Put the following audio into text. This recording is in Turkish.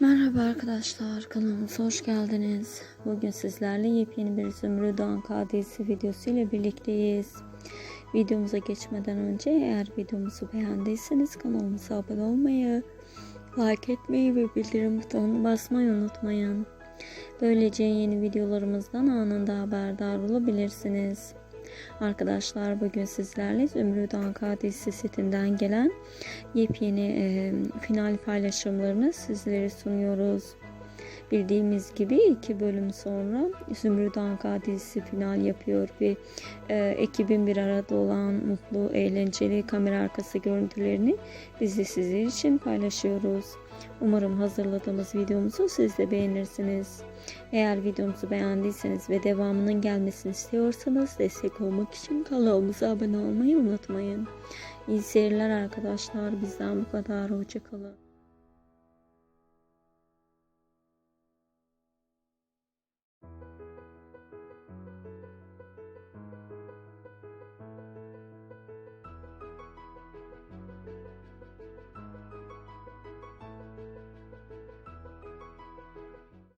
Merhaba arkadaşlar kanalımıza hoş geldiniz. Bugün sizlerle yepyeni bir Zümrüt Anka dizisi videosu ile birlikteyiz. Videomuza geçmeden önce eğer videomuzu beğendiyseniz kanalımıza abone olmayı, like etmeyi ve bildirim butonuna basmayı unutmayın. Böylece yeni videolarımızdan anında haberdar olabilirsiniz. Arkadaşlar bugün sizlerle Zümrüt dizisi setinden gelen yepyeni e, final paylaşımlarını sizlere sunuyoruz. Bildiğimiz gibi iki bölüm sonra Zümrüt Anka dizisi final yapıyor ve e, ekibin bir arada olan mutlu, eğlenceli kamera arkası görüntülerini biz de sizler için paylaşıyoruz. Umarım hazırladığımız videomuzu siz de beğenirsiniz. Eğer videomuzu beğendiyseniz ve devamının gelmesini istiyorsanız destek olmak için kanalımıza abone olmayı unutmayın. İyi seyirler arkadaşlar. Bizden bu kadar. Hoşçakalın.